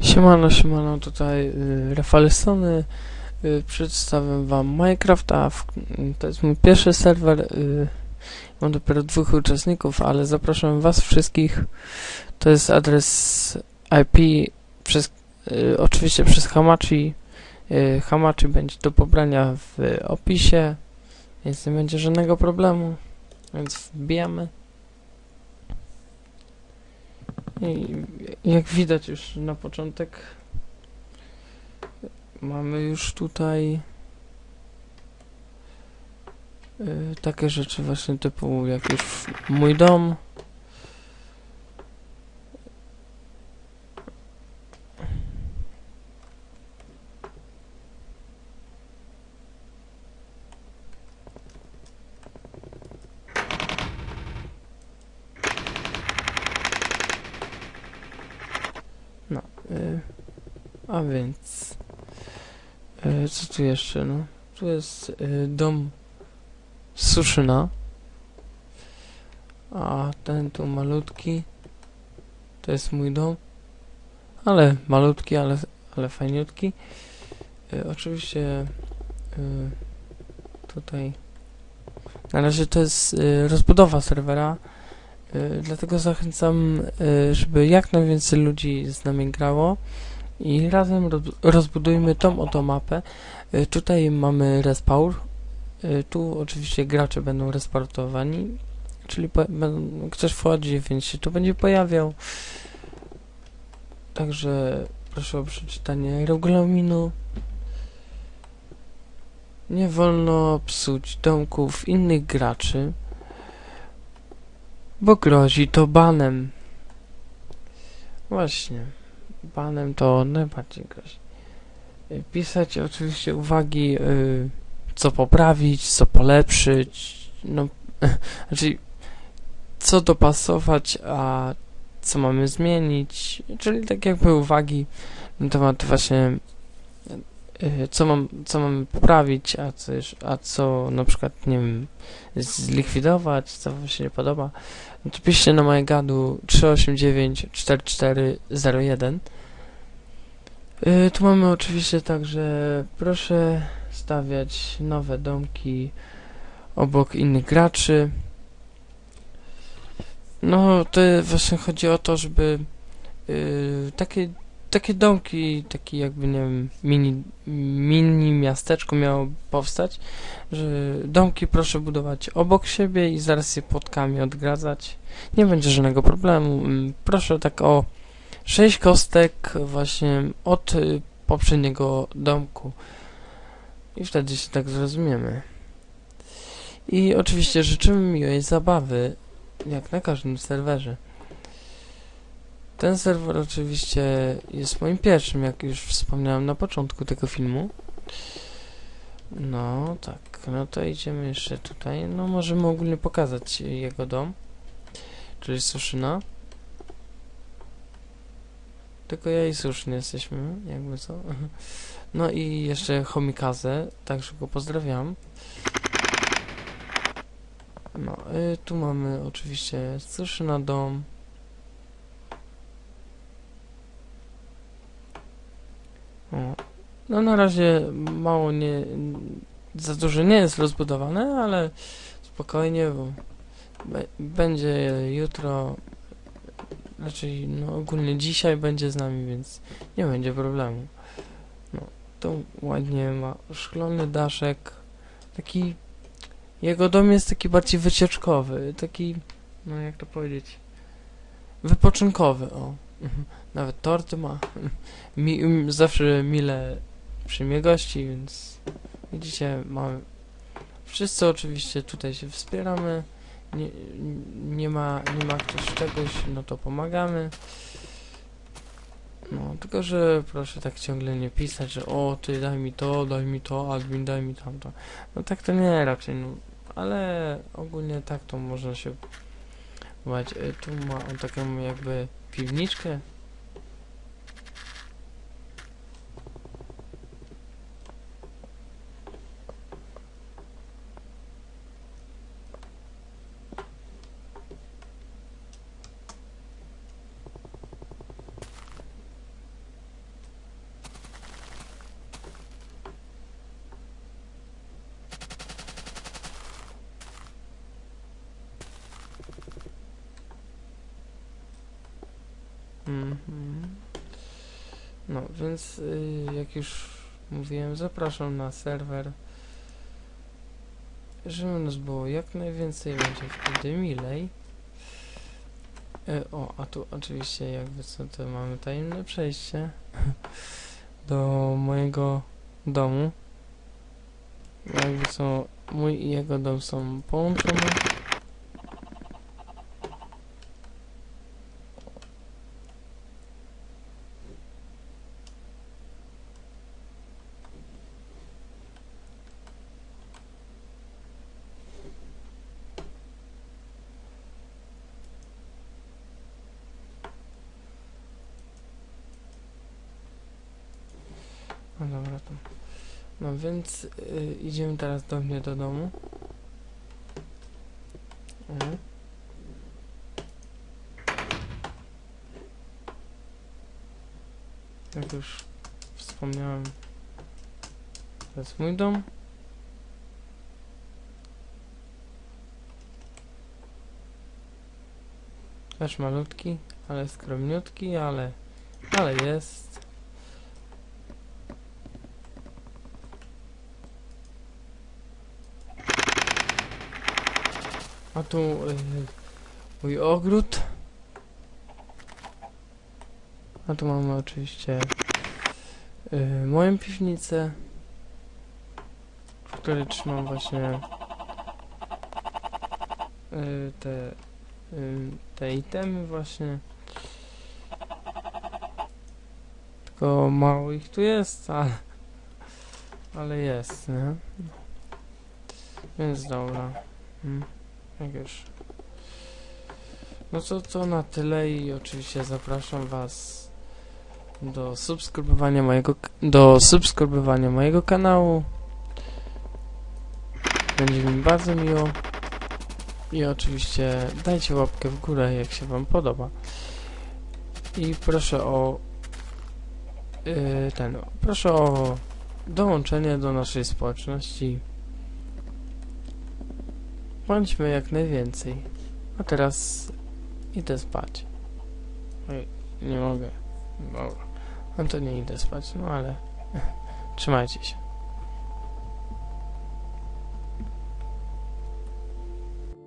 Siemano, siemano, tutaj y, Rafał Sony. Y, przedstawiam wam Minecrafta. W, y, to jest mój pierwszy serwer. Y, mam dopiero dwóch uczestników, ale zapraszam was wszystkich. To jest adres IP przez, y, oczywiście przez Hamachi. Y, Hamachi będzie do pobrania w opisie, więc nie będzie żadnego problemu. Więc wbijamy. I jak widać już na początek mamy już tutaj y, takie rzeczy właśnie typu jak już mój dom a więc, y, co tu jeszcze, no? Tu jest y, dom Suszyna, a ten tu malutki, to jest mój dom, ale malutki, ale, ale fajniutki. Y, oczywiście y, tutaj, na razie to jest y, rozbudowa serwera, Y, Dlatego zachęcam, y, żeby jak najwięcej ludzi z nami grało i razem roz- rozbudujmy tą oto mapę. Y, Tutaj mamy respawn. Tu oczywiście gracze będą respawnowani, czyli ktoś wchodzi, więc się tu będzie pojawiał. Także proszę o przeczytanie regulaminu. Nie wolno psuć domków innych graczy bo grozi to banem. Właśnie. Banem to najbardziej grozi. Y, Pisać oczywiście uwagi, y, co poprawić, co polepszyć, no, znaczy, co dopasować, a co mamy zmienić, czyli tak jakby uwagi na temat właśnie co mam, co mamy poprawić, a co, a co na przykład, nie wiem, zlikwidować, co wam się nie podoba. No to piszcie na mojegadu 3894401. Yy, tu mamy oczywiście także proszę stawiać nowe domki obok innych graczy. No to właśnie chodzi o to, żeby yy, takie, takie domki, taki jakby nie wiem, mini, mini miasteczko miało powstać, że domki proszę budować obok siebie i zaraz je płotkami odgradzać. Nie będzie żadnego problemu. Mm, Proszę tak o 6 kostek właśnie od y, poprzedniego domku. I wtedy się tak zrozumiemy. I oczywiście życzymy miłej zabawy, jak na każdym serwerze. Ten serwer oczywiście jest moim pierwszym, jak już wspomniałem na początku tego filmu. No, tak, no to idziemy jeszcze tutaj. No, możemy ogólnie pokazać jego dom, czyli Suszyna. Tylko ja i Suszyn jesteśmy, jakby co. No i jeszcze Homikaze, także go pozdrawiam. No, y, tu mamy oczywiście Suszyna dom. No na razie mało nie, za dużo nie jest rozbudowane, ale spokojnie, bo będzie jutro, raczej no ogólnie dzisiaj będzie z nami, więc nie będzie problemu. No, tu ładnie ma szklony daszek, taki, jego dom jest taki bardziej wycieczkowy, taki, no jak to powiedzieć, wypoczynkowy, o. Nawet torty ma. Mi, zawsze mile przyjmie gości, więc widzicie, mamy. Wszyscy oczywiście tutaj się wspieramy. Nie, nie ma, nie ma ktoś czegoś, no to pomagamy. No, tylko że proszę tak ciągle nie pisać, że o ty daj mi to, daj mi to, admin daj mi tamto. No tak to nie raczej, no. Ale ogólnie tak to można się bać. Y, Tu ma on taką jakby piwniczkę. Mhm. No, więc y, jak już mówiłem, zapraszam na serwer. Żeby nas było jak najwięcej, będzie wtedy milej. E, o, a tu oczywiście jakby co, to mamy tajemne przejście do mojego domu. Jakby co, mój i jego dom są połączone. No dobra. No więc y, idziemy teraz do mnie do domu. Mhm. Jak już wspomniałem, to jest mój dom. Też malutki, ale skromniutki, ale, ale jest. Tu y, mój ogród. A tu mamy oczywiście y, moją piwnicę, w której trzymam właśnie y, te, te itemy właśnie. Tylko mało ich tu jest, ale, ale jest, nie? Więc dobra. Mm. Jak już. No to, to na tyle i oczywiście zapraszam was do subskrybowania mojego do subskrybowania mojego kanału. Będzie mi bardzo miło. I oczywiście dajcie łapkę w górę, jak się wam podoba. I proszę o yy, ten, proszę o dołączenie do naszej społeczności. Bądźmy jak najwięcej. A teraz idę spać. Oj, nie mogę. Dobra. No to nie idę spać, no ale trzymajcie się.